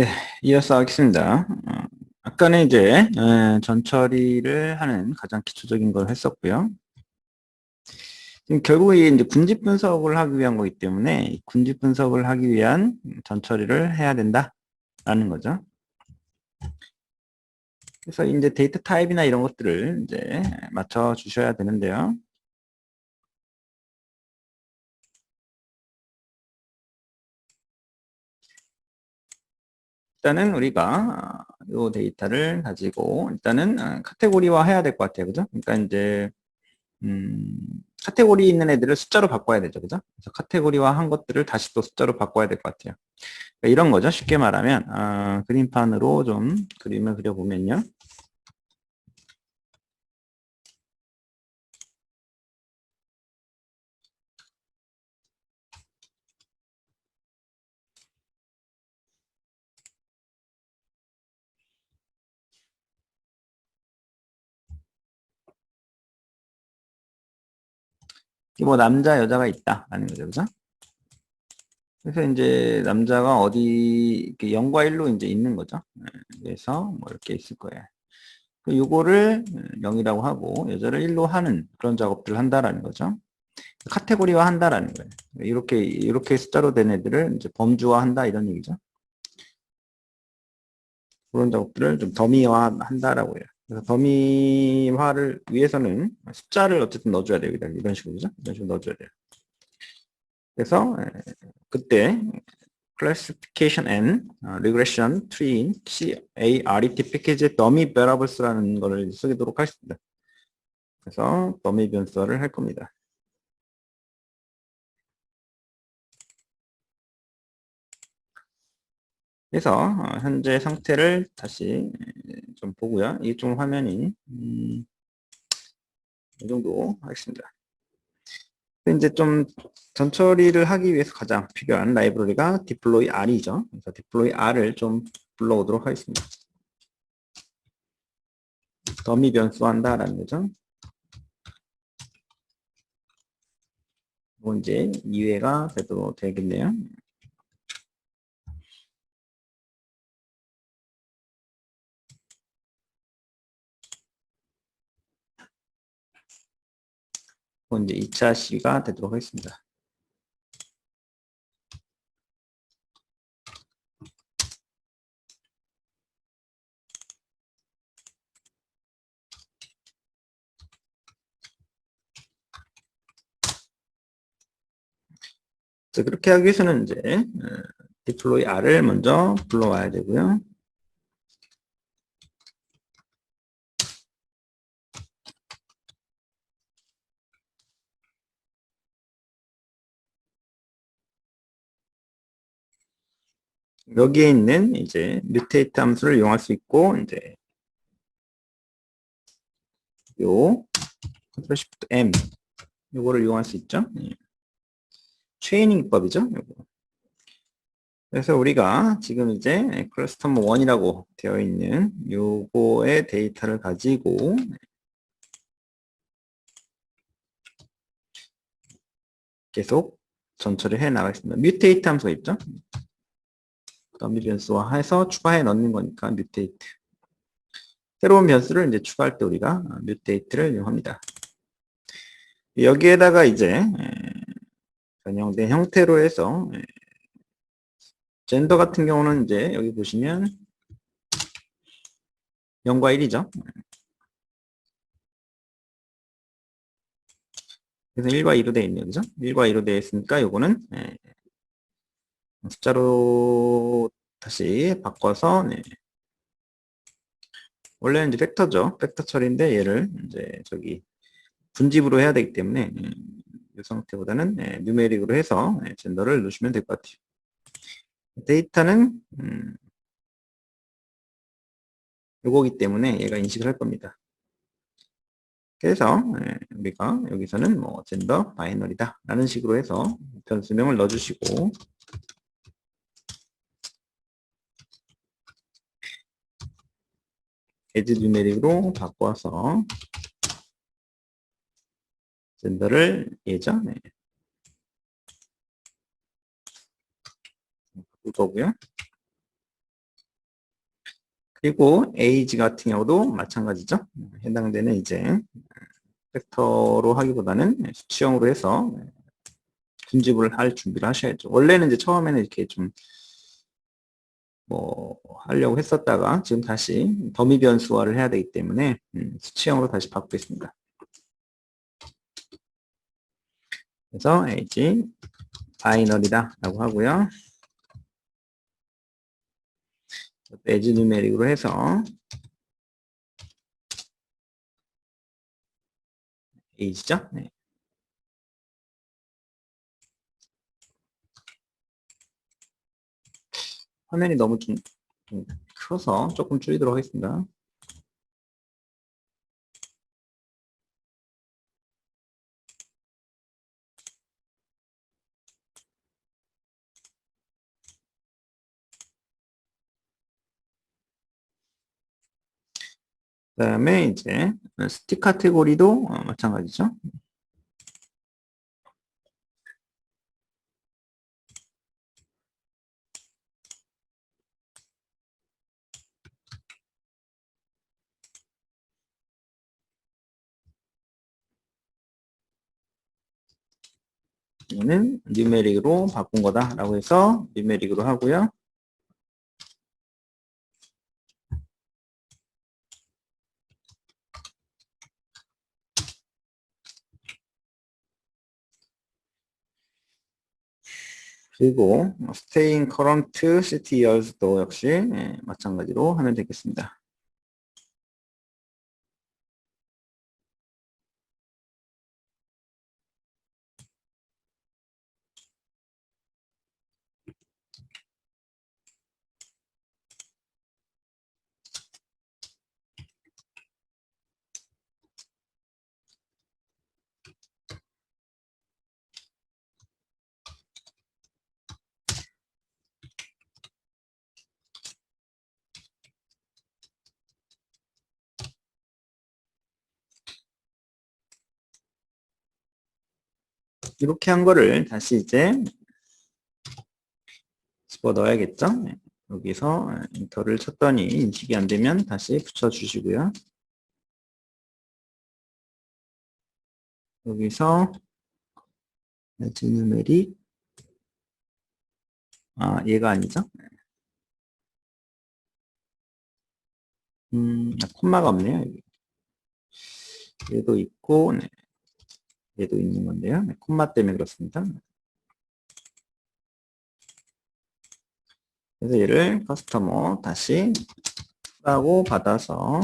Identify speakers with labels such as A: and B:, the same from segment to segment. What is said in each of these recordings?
A: 네, 이어서 하겠습니다. 어, 아까는 이제 에, 전처리를 하는 가장 기초적인 걸 했었고요. 지금 결국에 이제 군집 분석을 하기 위한 거기 때문에 이 군집 분석을 하기 위한 전처리를 해야 된다라는 거죠. 그래서 이제 데이터 타입이나 이런 것들을 이제 맞춰 주셔야 되는데요. 일단은 우리가 이 데이터를 가지고 일단은 어, 카테고리화 해야 될 것 같아요. 그죠? 그러니까 이제 음, 카테고리 있는 애들을 숫자로 바꿔야 되죠. 그죠? 그래서 카테고리화 한 것들을 다시 또 숫자로 바꿔야 될 것 같아요. 그러니까 이런 거죠. 쉽게 말하면 어, 그림판으로 좀 그림을 그려보면요. 뭐 남자 여자가 있다라는 거죠, 그죠? 그래서 이제 남자가 어디 0과 1로 이제 있는 거죠. 네, 그래서 뭐 이렇게 있을 거예요. 그 요거를 0이라고 하고 여자를 1로 하는 그런 작업들을 한다라는 거죠. 카테고리화 한다라는 거예요. 이렇게 이렇게 숫자로 된 애들을 이제 범주화 한다 이런 얘기죠. 그런 작업들을 좀 더미화 한다라고 해요. 그래서 더미화를 위해서는 숫자를 어쨌든 넣어줘야 돼요. 이런 식으로죠. 이런 식으로 넣어줘야 돼요. 그래서 그때 classification and regression tree CARET 패키지의 dummy variables라는 것을 쓰도록 하겠습니다. 그래서 dummy 변수를 할 겁니다. 그래서 어, 현재 상태를 다시 좀 보고요. 이좀 화면이 음, 이 정도 하겠습니다. 이제 좀 전처리를 하기 위해서 가장 필요한 라이브러리가 deploy r이죠. 그래서 deploy r을 좀 불러오도록 하겠습니다. 더미 변수한다라는 거죠. 뭐 이제 2회가 되도록 되겠네요. 이제 2차 시가 되도록 하겠습니다. 자, 그렇게 하기 위해서는 이제 deploy r을 먼저 불러와야 되고요. 여기에 있는 이제 mutate 함수를 이용할 수 있고 이제 요 컨트롤 시프트 M 요거를 이용할 수 있죠. 예. 트레이닝 기법이죠. 요거. 그래서 우리가 지금 이제 클러스터 1이라고 되어 있는 요거의 데이터를 가지고 계속 전처를 해 나가겠습니다. 뮤테이트 함수가 있죠. 더미 변수와 해서 추가해 넣는 거니까 뮤테이트. 새로운 변수를 이제 추가할 때 우리가 뮤테이트를 이용합니다. 여기에다가 이제 변형된 형태로 해서 젠더 같은 경우는 이제 여기 보시면 0과 1이죠. 그래서 1과 2로 되어 있네요. 그죠? 1과 2로 되어 있으니까 요거는 숫자로 다시 바꿔서 네. 원래는 이제 벡터죠. 벡터 처리인데 얘를 이제 저기 분집으로 해야 되기 때문에 네. 이 상태보다는 네, 뉴메릭으로 해서 네, 젠더를 넣으시면 될 것 같아요. 데이터는 음, 요거기 때문에 얘가 인식을 할 겁니다. 그래서 네, 우리가 여기서는 뭐 젠더 바이너리다 라는 식으로 해서 변수명을 넣어주시고 에드 뉴메릭으로 바꿔서 젠더를 예전에 바꿀 거고요. 그리고 age 같은 경우도 마찬가지죠. 해당되는 이제 팩터로 하기보다는 수치형으로 해서 군집을 할 준비를 하셔야죠. 원래는 이제 처음에는 이렇게 좀 뭐 하려고 했었다가 지금 다시 더미 변수화를 해야 되기 때문에 음, 수치형으로 다시 바꾸겠습니다. 그래서 age 바이너리다 라고 하고요. 에지 누메릭으로 해서 age죠. 네. 화면이 너무 좀, 좀 커서 조금 줄이도록 하겠습니다. 그 다음에 이제 스틱 카테고리도 어, 마찬가지죠. 이거는 뉴메릭으로 바꾼 거다라고 해서 뉴메릭으로 하고요. 그리고 staying current city years도 역시 예, 마찬가지로 하면 되겠습니다. 이렇게 한 거를 다시 이제 집어 넣어야겠죠? 네. 여기서 인터를 쳤더니 인식이 안 되면 다시 붙여 주시고요. 여기서 지누메릭 아 얘가 아니죠? 음, 아, 콤마가 없네요. 얘도 있고 네. 얘도 있는 건데요. 네, 콤마 때문에 그렇습니다. 그래서 얘를 커스터머 다시 하고 받아서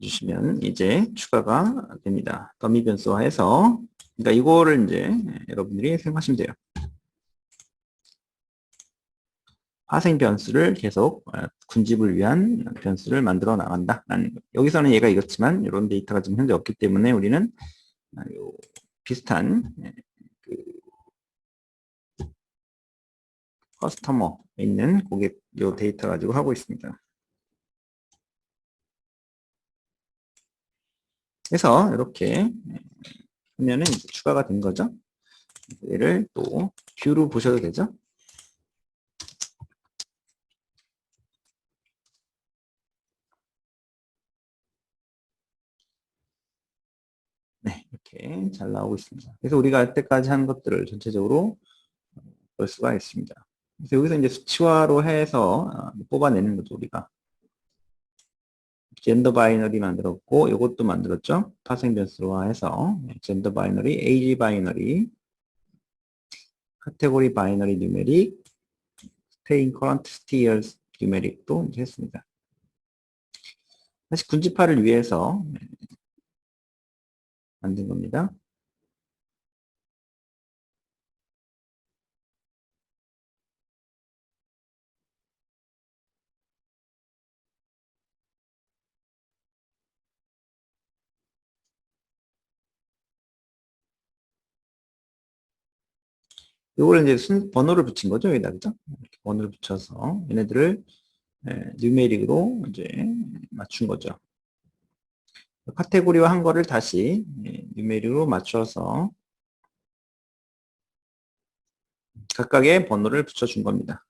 A: 주시면 이제 추가가 됩니다. 더미 변수화해서 그러니까 이거를 이제 여러분들이 생각하시면 돼요. 파생 변수를 계속 어, 군집을 위한 변수를 만들어 나간다. 여기서는 얘가 이렇지만 이런 데이터가 지금 현재 없기 때문에 우리는 아, 비슷한 예, 그 커스터머에 있는 고객 요 데이터 가지고 하고 있습니다. 그래서 이렇게 하면은 추가가 된 거죠. 얘를 또 뷰로 보셔도 되죠. 네, 이렇게 잘 나오고 있습니다. 그래서 우리가 이때까지 한 것들을 전체적으로 볼 수가 있습니다. 그래서 여기서 이제 수치화로 해서 어, 뽑아내는 거죠, 우리가. 젠더 바이너리 만들었고, 이것도 만들었죠. 파생 변수로 해서 젠더 바이너리, 에이지 바이너리, 카테고리 바이너리 뉴메릭, 스테인 커런트 스티어스 뉴메릭도 이제 했습니다. 다시 군집화를 위해서 만든 겁니다. 이걸 이제 순, 번호를 붙인 거죠, 여기다, 그죠? 번호를 붙여서 얘네들을 예, 뉴메릭으로 이제 맞춘 거죠. 카테고리화 한 거를 다시 예, 뉴메릭으로 맞춰서 각각의 번호를 붙여준 겁니다.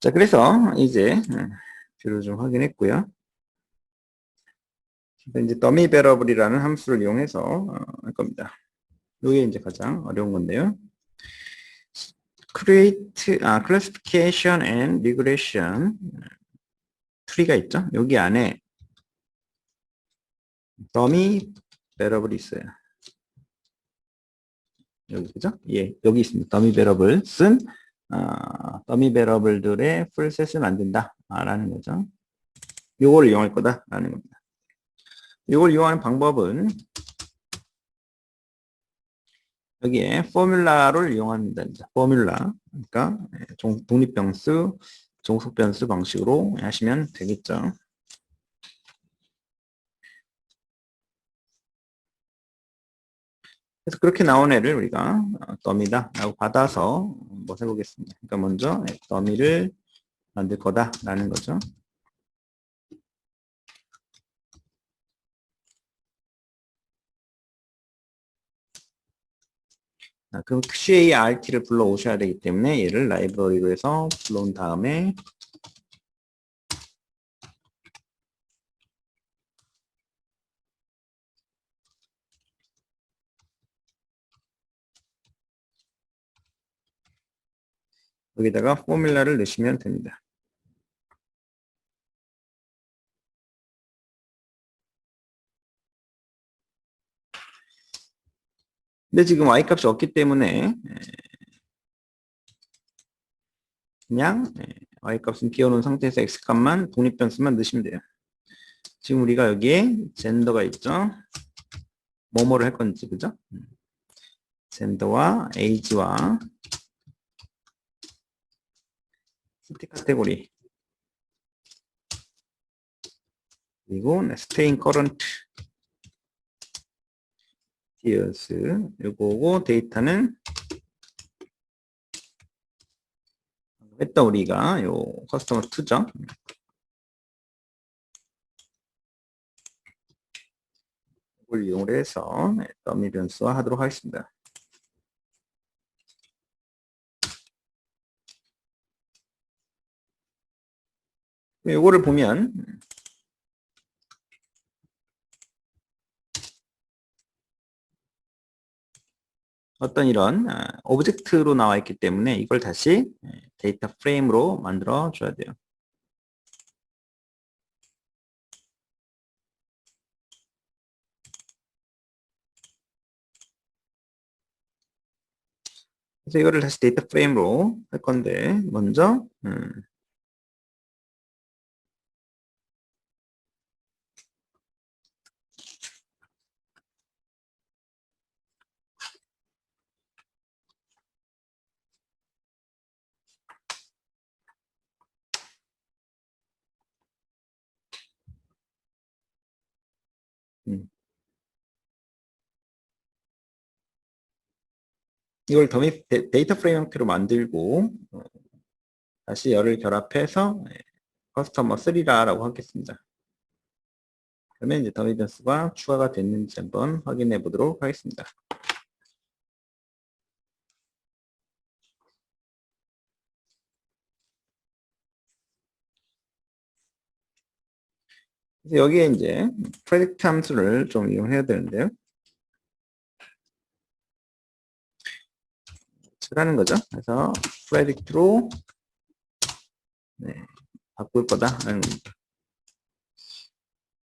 A: 자, 그래서 이제 뷰를 좀 확인했고요. 이제 더미 베러블이라는 함수를 이용해서 어, 할 겁니다. 이게 이제 가장 어려운 건데요. create, 아, classification and regression 트리가 있죠. 여기 안에 더미 베러블이 있어요. 여기 그죠? 예, 여기 있습니다. 더미 베러블 쓴 어, 더미 베러블들의 풀셋을 만든다라는 거죠. 요걸 이용할 거다라는 겁니다. 이걸 이용하는 방법은 여기에 포뮬라를 이용합니다. 포뮬라 그러니까 독립변수, 종속변수 방식으로 하시면 되겠죠. 그래서 그렇게 나온 애를 우리가 더미다 라고 받아서 한번 해보겠습니다. 그러니까 먼저 더미를 만들 거다 라는 거죠. 자, 그럼 CART를 불러오셔야 되기 때문에 얘를 라이브러리로 해서 불러온 다음에 여기다가 포뮬라를 넣으시면 됩니다. 근데 지금 y값이 없기 때문에 그냥 y값은 비워놓은 상태에서 x값만 독립변수만 넣으시면 돼요. 지금 우리가 여기에 젠더가 있죠. 뭐뭐를 할 건지 그죠? 젠더와 age와 시티 카테고리 그리고 스테인 커런트 years 요거고 데이터는 했던 우리가 요 커스터머 2죠. 이걸 이용해서 더미 변수화 하도록 하겠습니다. 요거를 보면 어떤 이런 오브젝트로 나와 있기 때문에 이걸 다시 데이터 프레임으로 만들어 줘야 돼요. 그래서 이거를 다시 데이터 프레임으로 할 건데 먼저 음, 음. 이걸 더미 데이터 프레임 형태로 만들고 어, 다시 열을 결합해서 커스터머 3라고 하겠습니다. 그러면 이제 더미 변수가 추가가 됐는지 한번 확인해 보도록 하겠습니다. 그래서 여기에 이제 프레딕트 함수를 좀 이용해야 되는데요. 라는 거죠. 그래서 predict로 네, 바꿀 거다 라는 겁니다.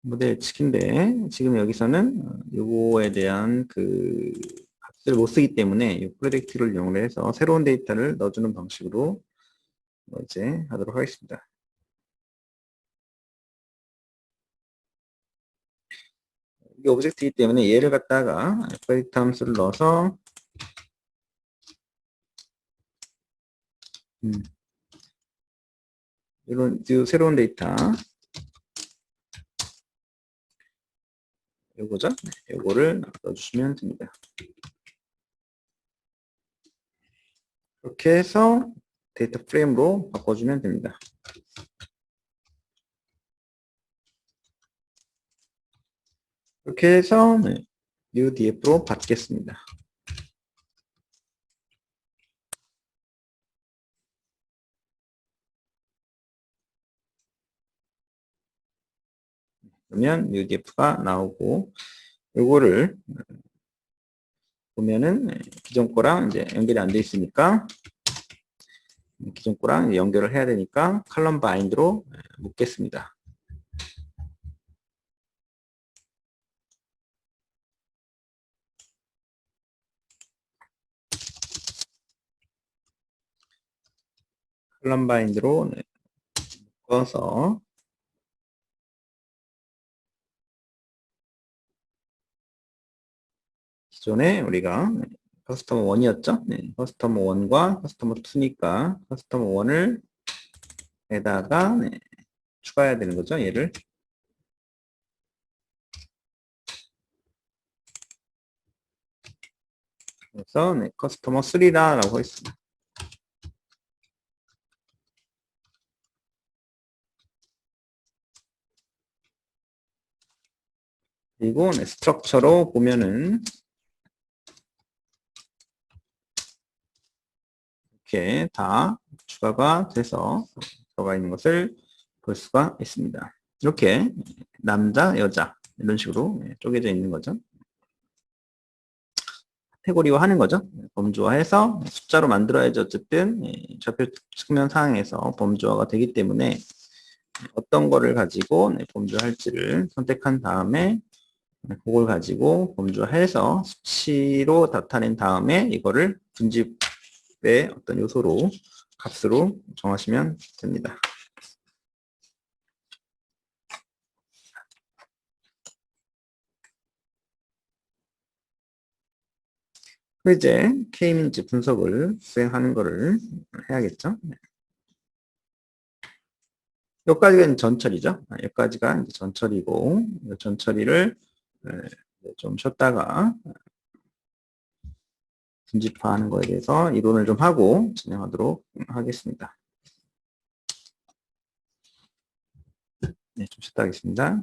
A: 모델 측인데 지금 여기서는 요거에 대한 그 값을 못 쓰기 때문에 이 predict를 이용해서 새로운 데이터를 넣어주는 방식으로 이제 하도록 하겠습니다. 이게 오브젝트이기 때문에 얘를 갖다가 프레딕트 함수를 넣어서 음, 이런 새로운 데이터 요거죠? 네, 요거를 넣어주시면 됩니다. 이렇게 해서 데이터 프레임으로 바꿔주면 됩니다. 이렇게 해서 네, new df로 받겠습니다. 그러면 new df가 나오고 요거를 보면은 네, 기존 거랑 이제 연결이 안 돼 있으니까 기존 거랑 연결을 해야 되니까 칼럼 바인드로 네, 묶겠습니다. 칼럼 바인드로 네, 묶어서 기존에 우리가 커스터머 1이었죠? 네, 커스터머 1과 커스터머 2니까 커스터머 1을 에다가 네, 추가해야 되는 거죠, 얘를. 그래서 네, 커스터머 3라고 했습니다. 그리고 네, 스트럭처로 보면은 이렇게 다 추가가 돼서 들어가 있는 것을 볼 수가 있습니다. 이렇게 남자, 여자 이런 식으로 쪼개져 있는 거죠. 카테고리화 하는 거죠. 범주화해서 숫자로 만들어야지 어쨌든 좌표 측면 상황에서 범주화가 되기 때문에 어떤 거를 가지고 범주할지를 선택한 다음에 그걸 가지고 범주화해서 수치로 나타낸 다음에 이거를 분집의 어떤 요소로 값으로 정하시면 됩니다. 그 이제 K민지 분석을 수행하는 거를 해야겠죠. 여기까지가 이제 전처리죠. 여기까지가 이제 전처리고 전처리를 좀 쉬었다가 분집화하는 거에 대해서 이론을 좀 하고 진행하도록 하겠습니다. 네, 좀 쉬었다 하겠습니다.